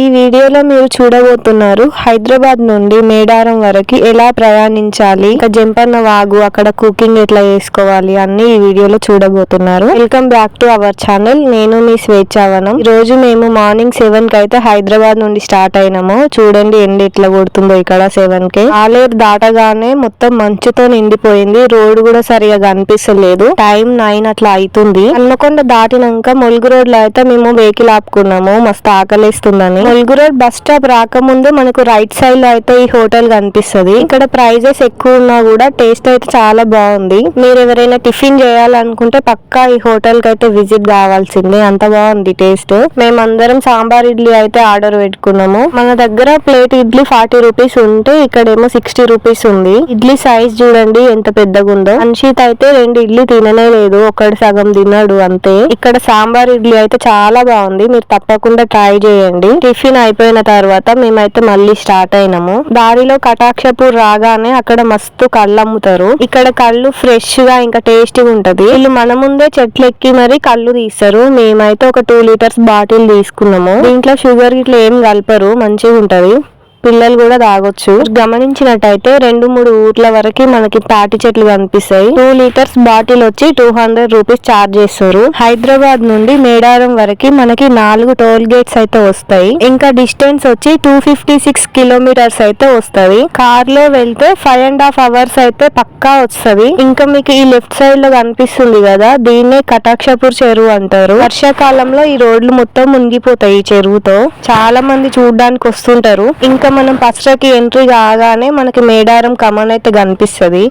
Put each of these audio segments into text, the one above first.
ఈ వీడియోలో మీరు చూడబోతున్నారు హైదరాబాద్ నుండి మేడారం వరకు ఎలా ప్రయాణించాలి ఇంకా జంపన్న వాగు అక్కడ కుకింగ్ ఎట్లా చేసుకోవాలి అన్ని ఈ వీడియోలో చూడబోతున్నారు. Welcome back to our channel నేను మీ స్వేచ్ఛావనం. ఈ రోజు మేము మార్నింగ్ సెవెన్కి అయితే హైదరాబాద్ నుండి స్టార్ట్ అయినాము. చూడండి ఎండ ఎట్లా కొడుతుందో ఇక్కడ సెవెన్కి. ఆలేరు దాటగానే మొత్తం మంచుతో నిండిపోయింది. రోడ్ కూడా సరిగా కనిపిస్తలేదు. టైం నైన్ అట్లా అవుతుంది. హన్మకొండ దాటినాక మొలుగు రోడ్లో అయితే మేము వెహికల్ ఆపుకున్నాము. మస్తు ఆకలిస్తుందని. ఒల్గురర్ బస్ స్టాప్ రాకముందే మనకు రైట్ సైడ్లో అయితే ఈ హోటల్ కనిపిస్తుంది. ఇక్కడ ప్రైజెస్ ఎక్కువ ఉన్నా కూడా టేస్ట్ అయితే చాలా బాగుంది. మీరు ఎవరైనా టిఫిన్ చేయాలనుకుంటే పక్కా ఈ హోటల్కి అయితే విజిట్ కావాల్సిందే. అంత బాగుంది టేస్ట్ మేమందరం సాంబార్ ఇడ్లీ అయితే ఆర్డర్ పెట్టుకున్నాము. మన దగ్గర ప్లేట్ ఇడ్లీ ఫార్టీ రూపీస్ ఉంటే ఇక్కడేమో సిక్స్టీ రూపీస్ ఉంది. ఇడ్లీ సైజ్ చూడండి ఎంత పెద్దగా ఉందో అన్షిత్ అయితే రెండు ఇడ్లీ తిననే లేదు. ఒకటి సగం తిన్నాడు అంతే. ఇక్కడ సాంబార్ ఇడ్లీ అయితే చాలా బాగుంది. మీరు తప్పకుండా ట్రై చేయండి. టిఫిన్ అయిపోయిన తర్వాత మేమైతే మళ్ళీ స్టార్ట్ అయినాము. దారిలో కటాక్షపూర్ రాగానే అక్కడ మస్తు కళ్ళు అమ్ముతారు ఇక్కడ కళ్ళు ఫ్రెష్గా ఇంకా టేస్టీగా ఉంటది. వీళ్ళు మన ముందే చెట్లు ఎక్కి మరి కళ్ళు తీస్తారు. మేమైతే ఒక టూ లీటర్స్ బాటిల్ తీసుకున్నాము. దీంట్లో షుగర్ ఇట్లా ఏం కలపరు. మంచిగా ఉంటది పిల్లలు కూడా తాగొచ్చు. గమనించినట్టయితే రెండు మూడు ఊర్ల వరకు మనకి తాటి చెట్లు కనిపిస్తాయి. టూ లీటర్స్ బాటిల్ వచ్చి టూ హండ్రెడ్ రూపీస్ చార్జ్ చేస్తారు. హైదరాబాద్ నుండి మేడారం వరకు మనకి నాలుగు టోల్ గేట్స్ అయితే వస్తాయి. ఇంకా డిస్టెన్స్ వచ్చి టూ ఫిఫ్టీ సిక్స్ కిలోమీటర్స్ అయితే వస్తుంది కార్లో వెళ్తే ఫైవ్ అండ్ హాఫ్ అవర్స్ అయితే పక్కా వస్తుంది ఇంకా మీకు ఈ లెఫ్ట్ సైడ్లో కనిపిస్తుంది కదా దీన్నే కటాక్షపూర్ చెరువు అంటారు. వర్షాకాలంలో ఈ రోడ్లు మొత్తం మునిగిపోతాయి ఈ చెరువుతో. చాలా మంది చూడడానికి వస్తుంటారు. ఇంకా మనం పసరకి ఎంట్రీ కాగానే మనకి మేడారం కమాన్ అయితే కనిపిస్తది.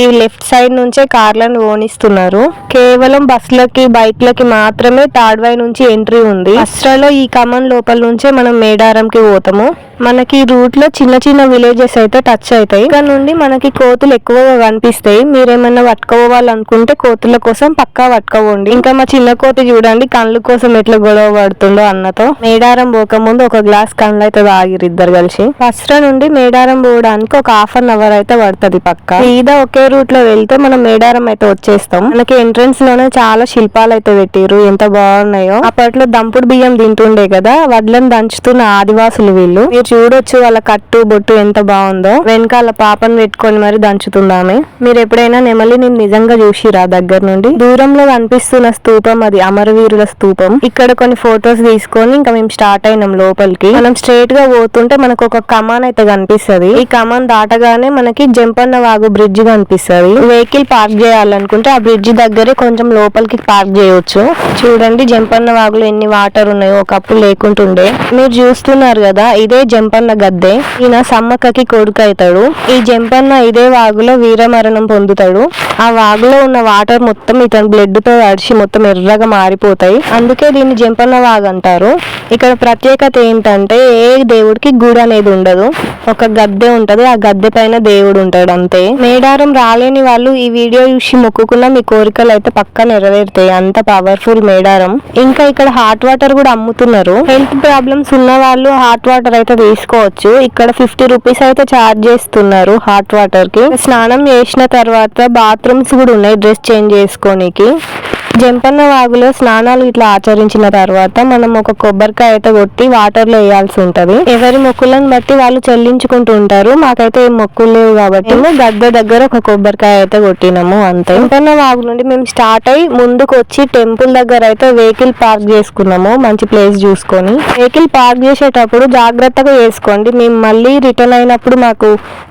ఈ లెఫ్ట్ సైడ్ నుంచే కార్లను ఓనిస్తున్నారు. కేవలం బస్సులకి బైక్లకి మాత్రమే తాడ్వాయి నుంచి ఎంట్రీ ఉంది. అస్రాలో ఈ కమన్ లోపల నుంచే మనం మేడారంకి పోతాము. మనకి రూట్లో రూట్లో చిన్న చిన్న విలేజెస్ అయితే టచ్ అవుతాయి. ఇక్కడ నుండి మనకి కోతులు ఎక్కువగా కనిపిస్తాయి. మీరేమన్నా పట్టుకోవాలనుకుంటే కోతుల కోసం పక్కా పట్టుకోవండి ఇంకా మా చిన్న కోతి చూడండి కళ్ళు కోసం ఎట్లా గొడవ పడుతుందో అన్నతో. మేడారం పోకముందు ఒక గ్లాస్ కళ్ళు అయితే తాగిరు ఇద్దరు కలిసి. ఫస్ట్ నుండి మేడారం పోవడానికి ఒక హాఫ్ అన్ అవర్ అయితే పడుతుంది పక్క. సీదా ఒకే రూట్లో వెళ్తే మనం మేడారం అయితే వచ్చేస్తాం. మనకి ఎంట్రన్స్లోనే చాలా శిల్పాలు అయితే పెట్టిరు ఎంత బాగున్నాయో. అప్పట్లో దంపుడు బియ్యం తింటుండే కదా వడ్లను దంచుతున్న ఆదివాసులు వీళ్ళు. మీరు చూడొచ్చు వాళ్ళ కట్టు బొట్టు ఎంత బాగుందో. వెనకాల పాపను పెట్టుకొని మరి దంచుతుందామే. మీరు ఎప్పుడైనా నెమలి నేను నిజంగా చూసిరా దగ్గర నుండి? దూరంలో కనిపిస్తున్న స్తూపం అది అమరవీరుల స్తూపం ఇక్కడ కొన్ని ఫొటోస్ తీసుకొని ఇంకా మేము స్టార్ట్ అయినాం లోపలికి. మనం స్ట్రైట్గా పోతుంటే మనకు ఒక కమాన్ అయితే కనిపిస్తుంది. ఈ కమాన్ దాటగానే మనకి జంపన్న వాగు బ్రిడ్జ్ కనిపిస్తుంది. వెహికల్ పార్క్ చేయాలనుకుంటే ఆ బ్రిడ్జ్ దగ్గరే కొంచెం లోపలికి పార్క్ చేయొచ్చు. చూడండి జంపన్న వాగులో ఎన్ని వాటర్ ఉన్నాయో ఒకప్పుడు లేకుంటుండే. మీరు చూస్తున్నారు కదా ఇదే జంపన్న గద్దె ఈయన సమ్మక్కకి కొడుకైతాడు. ఈ జంపన్న ఇదే వాగులో వీరమరణం పొందుతాడు. ఆ వాగులో ఉన్న వాటర్ మొత్తం ఇతని బ్లడ్తో తడిచి మొత్తం ఎర్రగా మారిపోతాయి. అందుకే దీన్ని జంపన్న వాగు అంటారు. ఇక్కడ ప్రత్యేకత ఏంటంటే ఏ దేవుడికి గుడి అనేది ఉండదు. ఒక గద్దె ఉంటది ఆ గద్దె పైన దేవుడు ఉంటాడు అంతే. మేడారం రాలేని వాళ్ళు ఈ వీడియో చూసి మొక్కుకున్న మీ కోరికలు అయితే పక్కా నెరవేరుతాయి. అంత పవర్ఫుల్ మేడారం. ఇంకా ఇక్కడ హాట్ వాటర్ కూడా అమ్ముతున్నారు. హెల్త్ ప్రాబ్లమ్స్ ఉన్న వాళ్ళు హాట్ వాటర్ అయితే తీసుకోవచ్చు. ఇక్కడ ఫిఫ్టీ రూపీస్ అయితే చార్జ్ చేస్తున్నారు హాట్ వాటర్కి. స్నానం చేసిన తర్వాత బాత్రూమ్స్ కూడా ఉన్నాయి డ్రెస్ చేంజ్ చేసుకోనికి. జంపన్న వాగులో స్నానాలు ఇట్లా ఆచరించిన తర్వాత మనం ఒక కొబ్బరికాయ అయితే కొట్టి వాటర్లో వేయాల్సి ఉంటది. ఎవరి మొక్కులను బట్టి వాళ్ళు చెల్లించుకుంటూ ఉంటారు. మాకైతే ఏం మొక్కులు లేవు కాబట్టి మేము గద్ద దగ్గర ఒక కొబ్బరికాయ అయితే కొట్టినాము అంతే. జంపన్న వాగు నుండి మేము స్టార్ట్ అయ్యి ముందుకు వచ్చి టెంపుల్ దగ్గర అయితే వెహికల్ పార్క్ చేసుకున్నాము మంచి ప్లేస్ చూసుకొని. వెహికల్ పార్క్ చేసేటప్పుడు జాగ్రత్తగా వేసుకోండి. మేము మళ్ళీ రిటర్న్ అయినప్పుడు మాకు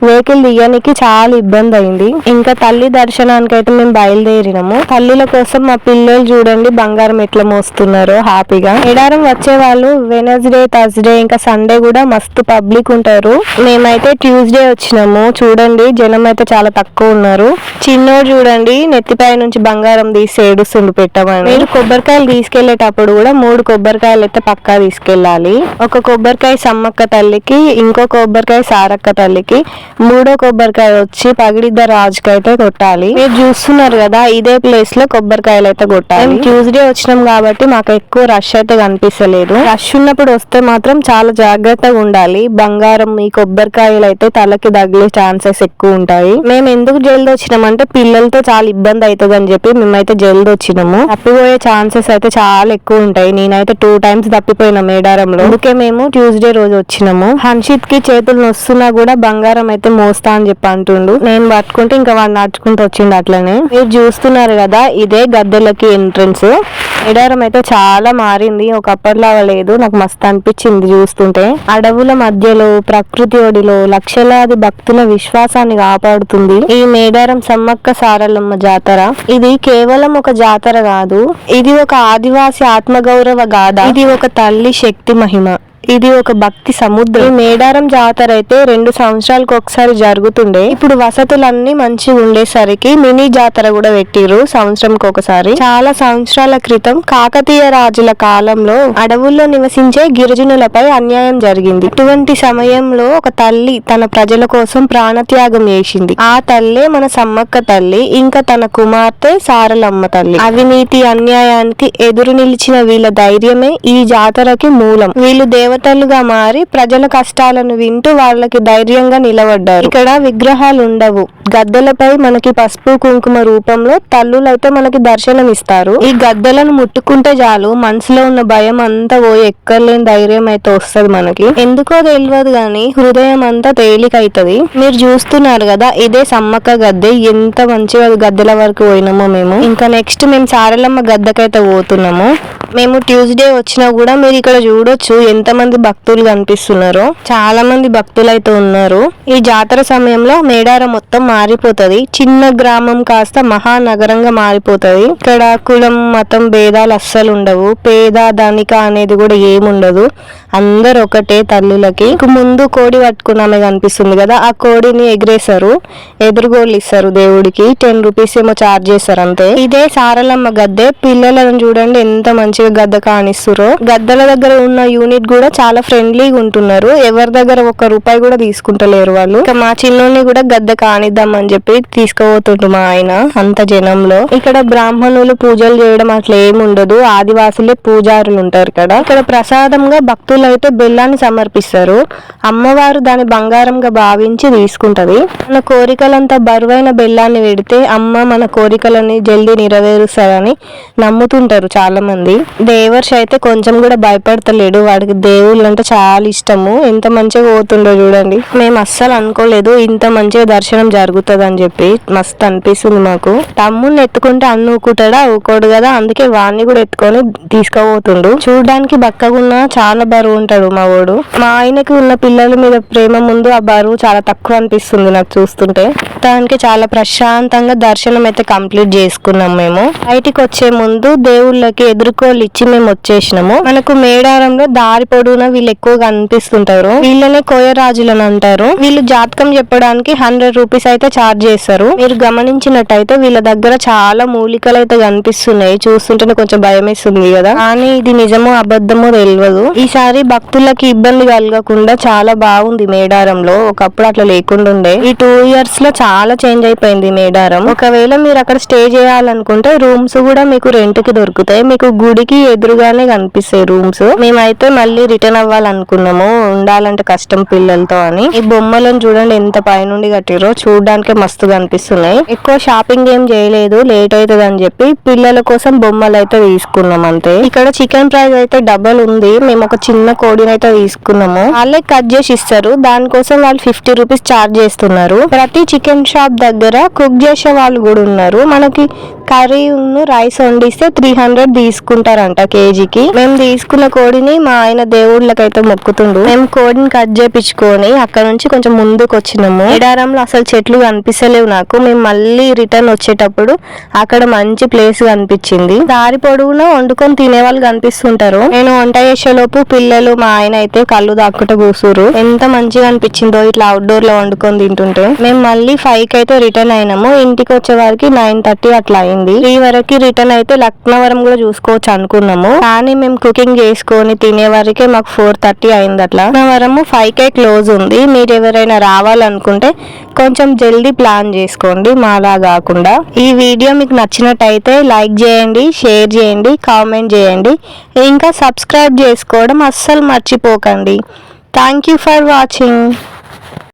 వెహికల్ దిగడానికి చాలా ఇబ్బంది అయింది. ఇంకా తల్లి దర్శనానికి అయితే మేము బయలుదేరినాము. తల్లిల కోసం మా పిల్లలు చూడండి బంగారం ఎట్లా మోస్తున్నారో హ్యాపీగా. ఎడారం వచ్చే వాళ్ళు వెనస్డే థర్స్డే ఇంకా సండే కూడా మస్తు పబ్లిక్ ఉంటారు. మేమైతే ట్యూస్డే వచ్చినాము చూడండి జనం అయితే చాలా తక్కువ ఉన్నారు. చిన్నోడు చూడండి నెత్తిపై నుంచి బంగారం తీసి ఏడుస్తుండు పెట్టమని. మీరు కొబ్బరికాయలు తీసుకెళ్ళేటప్పుడు కూడా మూడు కొబ్బరికాయలు అయితే పక్కా తీసుకెళ్ళాలి. ఒక కొబ్బరికాయ సమ్మక్క తల్లికి ఇంకో కొబ్బరికాయ సారక్క తల్లికి మూడో కొబ్బరికాయ వచ్చి పగిడిద్ద రాజుకి అయితే కొట్టాలి. మీరు చూస్తున్నారు కదా ఇదే ప్లేస్లో కొబ్బరికాయలు అయితే అయితే కొట్టాలి ట్యూస్డే వచ్చినాం కాబట్టి మాకు ఎక్కువ రష్ అయితే కనిపిస్తలేదు. రష్ ఉన్నప్పుడు వస్తే మాత్రం చాలా జాగ్రత్తగా ఉండాలి. బంగారం ఈ కొబ్బరికాయలు అయితే తలకి తగిలే ఛాన్సెస్ ఎక్కువ ఉంటాయి. మేము ఎందుకు జల్ది వచ్చినామంటే పిల్లలతో చాలా ఇబ్బంది అవుతుంది అని చెప్పి మేమైతే జల్ది వచ్చినాము. తప్పిపోయే ఛాన్సెస్ అయితే చాలా ఎక్కువ ఉంటాయి. నేనైతే టూ టైమ్స్ తప్పిపోయినా మేడారంలో. అందుకే మేము ట్యూస్డే రోజు వచ్చినాము. హన్షిత్కి చేతులు నొస్తున్నా కూడా బంగారం అయితే మోస్తా అని చెప్పి అంటుండు. నేను పట్టుకుంటే ఇంకా వాడు నడుచుకుంటూ వచ్చిండు అట్లనే. మీరు చూస్తున్నారు కదా ఇదే గద్దెలకి ఎంట్రన్స్ ఎడారం అయితే చాలా మారింది. ఒకప్పటిలా లేదు. నాకు మస్తు అనిపించింది చూస్తుంటే. అడవుల మధ్యలో ప్రకృతి ఒడిలో లక్షలాది భక్తుల విశ్వాసాన్ని కాపాడుతుంది ఈ మేడారం సమ్మక్క సారలమ్మ జాతర. ఇది కేవలం ఒక జాతర కాదు. ఇది ఒక ఆదివాసి ఆత్మగౌరవ గాథ. ఇది ఒక తల్లి శక్తి మహిమ. ఇది ఒక భక్తి సముద్రం. ఈ మేడారం జాతర అయితే రెండు సంవత్సరాలకు ఒకసారి జరుగుతుండే. ఇప్పుడు వసతులన్నీ మంచిగా ఉండేసరికి మినీ జాతర కూడా పెట్టిరు సంవత్సరంకి ఒకసారి. చాలా సంవత్సరాల క్రితం కాకతీయ రాజుల కాలంలో అడవుల్లో నివసించే గిరిజనులపై అన్యాయం జరిగింది. ఇటువంటి సమయంలో ఒక తల్లి తన ప్రజల కోసం ప్రాణత్యాగం చేసింది. ఆ తల్లే మన సమ్మక్క తల్లి ఇంకా తన కుమార్తె సారలమ్మ తల్లి. అవినీతి అన్యాయానికి ఎదురు నిలిచిన వీళ్ళ ధైర్యమే ఈ జాతరకి మూలం. వీళ్ళు దేవతలుగా మారి ప్రజల కష్టాలను వింటూ వాళ్ళకి ధైర్యంగా నిలబడ్డారు. ఇక్కడ విగ్రహాలు ఉండవు గద్దెలపై మనకి పసుపు కుంకుమ రూపంలో తల్లులైతే మనకి దర్శనం ఇస్తారు ఈ గద్దెలను ముట్టుకుంటే చాలు మనసులో ఉన్న భయం అంతా పోయి ఎక్కర్లేని ధైర్యం అయితే వస్తుంది మనకి. ఎందుకో తెలియదు గాని హృదయం అంతా తేలికైతది. మీరు చూస్తున్నారు కదా ఇదే సమ్మక్క గద్దె. ఎంత మంచిగా గద్దెల వరకు పోయినామో మేము. ఇంకా నెక్స్ట్ మేము సారలమ్మ గద్దెకైతే పోతున్నాము. మేము ట్యూస్డే వచ్చినా కూడా మీరు ఇక్కడ చూడొచ్చు ఎంత మంది భక్తులు కనిపిస్తున్నారో. చాలా మంది భక్తులు అయితే ఉన్నారు. ఈ జాతర సమయంలో మేడారం మొత్తం మారిపోతుంది. చిన్న గ్రామం కాస్త మహానగరంగా మారిపోతుంది. ఇక్కడ కులం మతం భేదాలు అస్సలు ఉండవు. పేద ధనిక అనేది కూడా ఏముండదు. అందరు ఒకటే తల్లులకి. ముందు కోడి పట్టుకున్నామే కనిపిస్తుంది కదా ఆ కోడిని ఎగిరేశారు. ఎదురుగోళ్ళు ఇస్తారు దేవుడికి. టెన్ రూపీస్ ఏమో చార్జ్ చేస్తారు అంతే. ఇదే సారలమ్మ గద్దె. పిల్లలను చూడండి ఎంత మంచి మంచిగా గద్ద కానిస్తురో గద్దల దగ్గర ఉన్న యూనిట్ కూడా చాలా ఫ్రెండ్లీగా ఉంటున్నారు. ఎవరి దగ్గర ఒక రూపాయి కూడా తీసుకుంటలేరు వాళ్ళు. ఇంకా మా చిన్నోని కూడా గద్దె కానిద్దాం అని చెప్పి తీసుకుపోతుండు మా ఆయన అంత జనంలో. ఇక్కడ బ్రాహ్మణులు పూజలు చేయడం అట్లా ఏముండదు ఆదివాసులే పూజారులు ఉంటారు ఇక్కడ ఇక్కడ ప్రసాదంగా భక్తులు అయితే బెల్లాన్ని సమర్పిస్తారు. అమ్మవారు దాని బంగారంగా భావించి తీసుకుంటది. మన కోరికలంతా బరువైన బెల్లాన్ని పెడితే అమ్మ మన కోరికలని జల్దీ నెరవేరుస్తారని నమ్ముతుంటారు చాలా మంది దేవర్షి అయితే కొంచెం కూడా భయపడతలేడు. వాడికి దేవుళ్ళు అంటే చాలా ఇష్టము. ఎంత మంచిగా పోతుండో చూడండి. మేము అస్సలు అనుకోలేదు ఇంత మంచిగా దర్శనం జరుగుతుంది అని చెప్పి మస్తు అనిపిస్తుంది మాకు. తమ్ముడిని ఎత్తుకుంటే అన్ను ఊకుంటాడా ఊకోడు కదా. అందుకే వాడిని కూడా ఎత్తుకొని తీసుకుపోతుండు. చూడడానికి బక్కగున్న చాలా బరువు ఉంటాడు మా వాడు. మా ఆయనకి ఉన్న పిల్లల మీద ప్రేమ ముందు ఆ బరువు చాలా తక్కువ అనిపిస్తుంది నాకు చూస్తుంటే. దానికి చాలా ప్రశాంతంగా దర్శనం అయితే కంప్లీట్ చేసుకున్నాం మేము. బయటికి వచ్చే ముందు దేవుళ్ళకి ఎదుర్కోలే ఇచ్చి మేము వచ్చేసినాము. మనకు మేడారంలో దారి పొడవునా వీళ్ళు ఎక్కువగా అనిపిస్తుంటారు వీళ్ళనే అని అంటారు. వీళ్ళు జాతకం చెప్పడానికి హండ్రెడ్ రూపీస్ అయితే చార్జ్ చేస్తారు. మీరు గమనించినట్టయితే వీళ్ళ దగ్గర చాలా మూలికలు అయితే కనిపిస్తున్నాయి. చూస్తుంటేనే కొంచెం భయం వేస్తుంది కదా. కానీ ఇది నిజమో అబద్ధమో తెలియదు ఈసారి భక్తులకి ఇబ్బంది కలగకుండా చాలా బాగుంది మేడారంలో. ఒకప్పుడు అట్లా లేకుండా ఉండే. ఈ టూ ఇయర్స్లో చాలా చేంజ్ అయిపోయింది మేడారం. ఒకవేళ మీరు అక్కడ స్టే చేయాలనుకుంటే రూమ్స్ కూడా మీకు రెంట్కి దొరుకుతాయి. మీకు గుడికి ఎదురుగానే కనిపిస్తాయి రూమ్స్. మేమైతే మళ్ళీ రిటర్న్ అవ్వాలనుకున్నాము. ఉండాలంటే కష్టం పిల్లలతో అని. ఈ బొమ్మలను చూడండి ఎంత పైనుండి కట్టిరో చూడడానికి మస్తు కనిపిస్తున్నాయి. ఎక్కువ షాపింగ్ ఏం చేయలేదు. లేట్ అవుతుంది అని చెప్పి పిల్లల కోసం బొమ్మలు అయితే తీసుకున్నాం అంతే. ఇక్కడ చికెన్ ప్రైస్ అయితే డబల్ ఉంది. మేము ఒక చిన్న కోడిని అయితే తీసుకున్నాము. వాళ్ళే కట్ చేసి ఇస్తారు. దానికోసం వాళ్ళు ఫిఫ్టీ రూపీస్ చార్జ్ చేస్తున్నారు. ప్రతి చికెన్ షాప్ దగ్గర కుక్ చేసే వాళ్ళు కూడా ఉన్నారు. మనకి కర్రీ రైస్ వండిస్తే త్రీ హండ్రెడ్ తీసుకుంటారు ఇస్తారంట కేజీకి. మేము తీసుకున్న కోడిని మా ఆయన దేవుళ్ళకైతే మొక్కుతుండు. మేము కోడిని కట్ చేపించుకొని అక్కడ నుంచి కొంచెం ముందుకు వచ్చినాము ఎడారంలో అసలు చెట్లు కనిపిస్తలేవు నాకు. మేము మళ్ళీ రిటర్న్ వచ్చేటప్పుడు అక్కడ మంచి ప్లేస్ కనిపించింది. దారి పొడవునా వండుకొని తినే వాళ్ళు కనిపిస్తుంటారు. నేను వంట చేసేలోపు పిల్లలు మా ఆయన అయితే కళ్ళు దాక్కుట కూసురు ఎంత మంచిగా అనిపించిందో ఇట్లా అవుట్డోర్లో వండుకొని తింటుంటే. మేము మళ్ళీ ఫైవ్కి అయితే రిటర్న్ అయినాము. ఇంటికి వచ్చే వారికి నైన్ థర్టీ అట్లా అయింది. ఈ వరకు రిటర్న్ అయితే లక్నవరం కూడా చూసుకోవచ్చు అనుకున్నాము. కానీ మేము కుకింగ్ చేసుకొని తినే వరకే మాకు ఫోర్ థర్టీ అయింది అట్లా వరము ఫైవ్ కే క్లోజ్ ఉంది. మీరు ఎవరైనా రావాలనుకుంటే కొంచెం జల్దీ ప్లాన్ చేసుకోండి. మాలా కాకుండా ఈ వీడియో మీకు నచ్చినట్టయితే లైక్ చేయండి షేర్ చేయండి కామెంట్ చేయండి. ఇంకా సబ్స్క్రైబ్ చేసుకోవడం అస్సలు మర్చిపోకండి. Thank you for watching